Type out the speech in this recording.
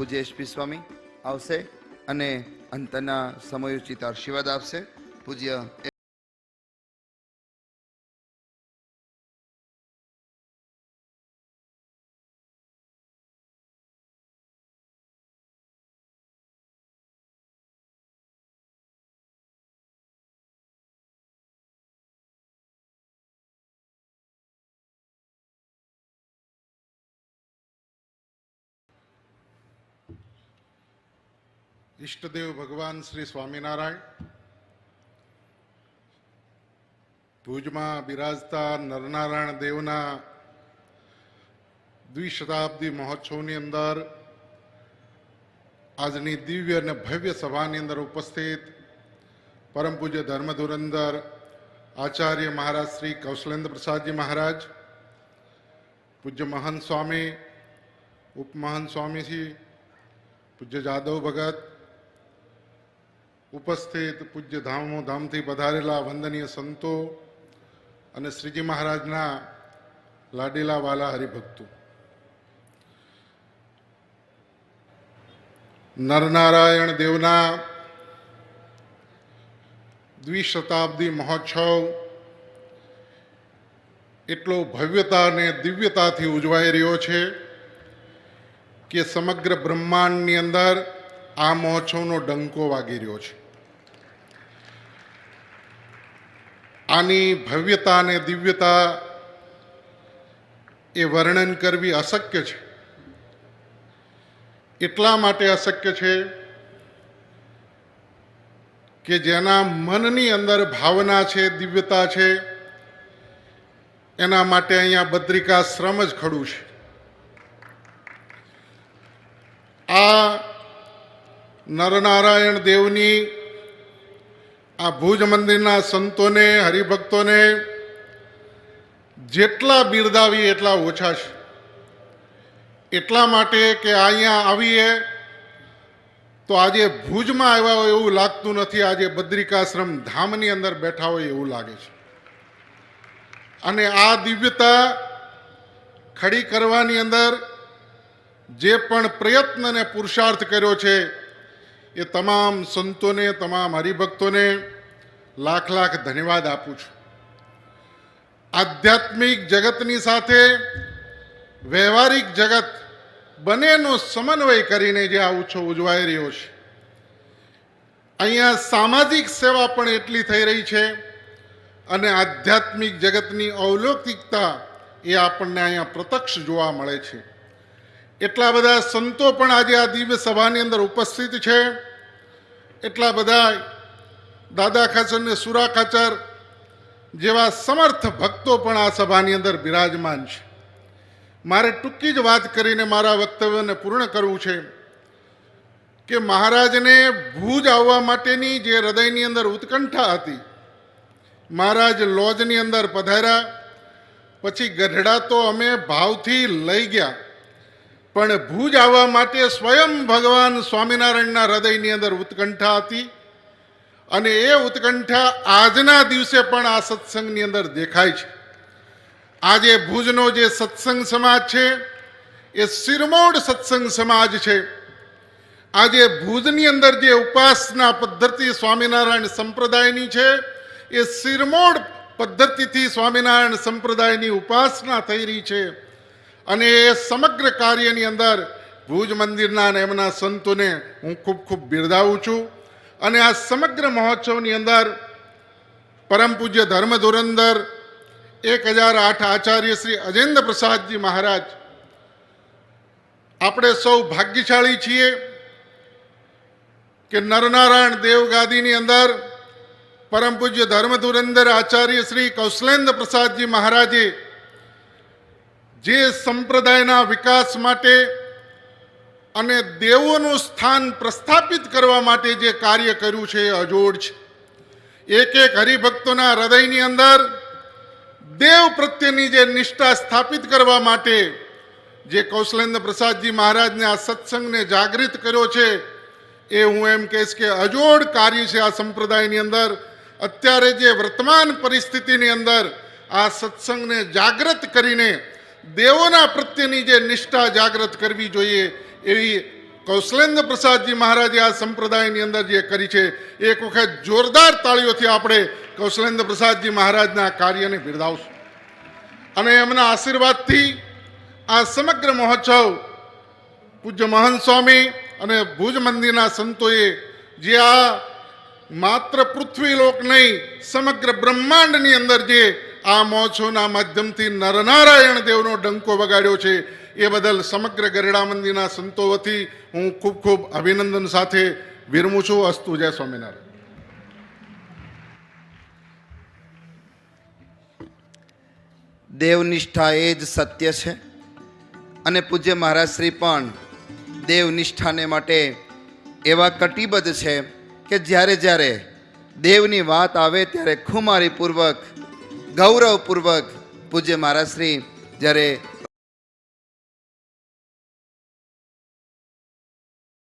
પૂજ્ય એસપી સ્વામી આવશે અને અંતના સમયોચિત આશીર્વાદ આપશે. પૂજ્ય ઈષ્ટદેવ ભગવાન શ્રી સ્વામિનારાયણ ભુજમાં બિરાજતા નરનારાયણ દેવના દ્વિશતાબ્દી મહોત્સવની અંદર આજની દિવ્ય અને ભવ્ય સભાની અંદર ઉપસ્થિત પરમ પૂજ્ય ધર્મધુરંદર આચાર્ય મહારાજ શ્રી કૌશલેન્દ્ર પ્રસાદજી મહારાજ પૂજ્ય મહંત સ્વામી ઉપમહંત સ્વામીજી પૂજ્ય જાદવ ભગત ઉપસ્થિત પૂજ્ય ધામો ધામથી પધારેલા વંદનીય સંતો અને શ્રીજી મહારાજના લાડીલા વાલા હરિભક્તો. નરનારાયણ દેવના દ્વિશતાબ્દી મહોત્સવ એટલો ભવ્યતા અને દિવ્યતાથી ઉજવાઈ રહ્યો છે કે સમગ્ર બ્રહ્માંડની અંદર આ મહોત્સવનો ડંકો વાગી રહ્યો છે. આની ભવ્યતા અને દિવ્યતા એ વર્ણન કરવી અશક્ય છે. એટલા માટે અશક્ય છે કે જેના મનની અંદર ભાવના છે, દિવ્યતા છે, એના માટે અહીંયા બદ્રિકાશ્રમ જ ખડું છે. આ નરનારાયણ દેવની આ ભુજ મંદિરના સંતોને, હરિભક્તોને જેટલા બિરદાવી એટલા ઓછા છે. એટલા માટે કે અહીંયા આવીએ તો આજે ભુજમાં આવ્યા હોય એવું લાગતું નથી, આજે બદ્રિકાશ્રમ ધામની અંદર બેઠા હોય એવું લાગે છે. અને આ દિવ્યતા ખડી કરવાની અંદર જે પણ પ્રયત્ન અને પુરુષાર્થ કર્યો છે એ તમામ સંતોને, તમામ હરિભક્તોને લાખ લાખ ધન્યવાદ આપું છું. આધ્યાત્મિક જગતની સાથે વ્યવહારિક જગત બંનેનો સમન્વય કરીને જે આ ઉત્સવ ઉજવાઈ રહ્યો છે, અહીંયા સામાજિક સેવા પણ એટલી થઈ રહી છે અને આધ્યાત્મિક જગતની અવલૌકિકતા એ આપણને અહીંયા પ્રત્યક્ષ જોવા મળે છે. એટલા બધા સંતો પણ આજે આ દિવ્ય સભાની અંદર ઉપસ્થિત છે. એટલા બધા દાદા ખાચર ને સુરા ખાચર જેવા સમર્થ ભક્તો પણ આ સભાની અંદર બિરાજમાન છે. મારે ટૂંકી જ વાત કરીને મારા વક્તવ્યને પૂર્ણ કરવું છે કે મહારાજને ભુજ આવવા માટેની જે હૃદયની અંદર ઉત્કંઠા હતી, મહારાજ લોજની અંદર પધાર્યા, પછી ગઢડા તો અમે ભાવથી લઈ ગયા. પણ ભુજ આવવા માટે સ્વયં ભગવાન સ્વામિનારાયણના હૃદયની અંદર ઉત્કંઠા હતી. અને એ ઉત્કંઠા આજના દિવસે પણ આ સત્સંગની અંદર દેખાય છે. આજે ભુજનો જે સત્સંગ સમાજ છે, એ શિરમોડ સત્સંગ સમાજ છે. આજે ભુજની અંદર જે ઉપાસના પદ્ધતિ સ્વામિનારાયણ સંપ્રદાયની છે, એ શિરમોડ પદ્ધતિથી સ્વામિનારાયણ સંપ્રદાયની ઉપાસના થઈ રહી છે. અને એ સમગ્ર કાર્યની અંદર ભુજ મંદિરના અને એમના સંતોને હું ખૂબ ખૂબ બિરદાવું છું. અને આ સમગ્ર મહોત્સવની અંદર પરમ પૂજ્ય ધર્મ ધુરંદર એક હજાર આઠ આચાર્ય શ્રી અજેન્દ્ર પ્રસાદજી મહારાજ આપણે સૌ ભાગ્યશાળી છીએ કે નરનારાયણ દેવગાદીની અંદર પરમ પૂજ્ય ધર્મ ધુરંદર આચાર્ય શ્રી કૌશલેન્દ્ર પ્રસાદજી મહારાજે જે સંપ્રદાયના વિકાસ માટે અને દેવોનું સ્થાન પ્રસ્થાપિત કરવા માટે જે કાર્ય કર્યું છે એ અજોડ છે. એક એક હરિભક્તોના હૃદયની અંદર દેવ પ્રત્યેની જે નિષ્ઠા સ્થાપિત કરવા માટે જે કૌશલેન્દ્ર પ્રસાદજી મહારાજને આ સત્સંગને જાગૃત કર્યો છે, એ હું એમ કહીશ કે અજોડ કાર્ય છે આ સંપ્રદાયની અંદર. અત્યારે જે વર્તમાન પરિસ્થિતિની અંદર આ સત્સંગને જાગૃત કરીને દેવોના પ્રત્યેની જે નિષ્ઠા જાગૃત કરવી જોઈએ એવી કૌશલેન્દ્ર પ્રસાદજી મહારાજે આ સંપ્રદાયની અંદર જે કરી છે, એક વખત જોરદાર તાળીઓથી આપણે કૌશલેન્દ્ર પ્રસાદજી મહારાજના કાર્યને બિરદાવશું. અને એમના આશીર્વાદથી આ સમગ્ર મહોત્સવ પૂજ્ય મહંત સ્વામી અને ભુજ મંદિરના સંતોએ જે આ માત્ર પૃથ્વીલોક નહીં સમગ્ર બ્રહ્માંડની અંદર જે આ મહોત્સવના માધ્યમથી નરનારાયણ દેવનો ડંકો વગાડ્યો છે. એ બદલ સમગ્ર ગરડા મંદિરના સંતો વતી હું ખૂબ ખૂબ અભિનંદન સાથે વિરમું છું. અસ્તુ, જય સ્વામિનારાયણ. દેવનિષ્ઠા એ જ સત્ય છે અને પૂજ્ય મહારાજ શ્રી પણ દેવનિષ્ઠાને માટે એવા કટિબદ્ધ છે કે જ્યારે જ્યારે દેવની વાત આવે ત્યારે ખુમારીપૂર્વક ગૌરવપૂર્વક પૂજ્ય મહારાજ શ્રી જ્યારે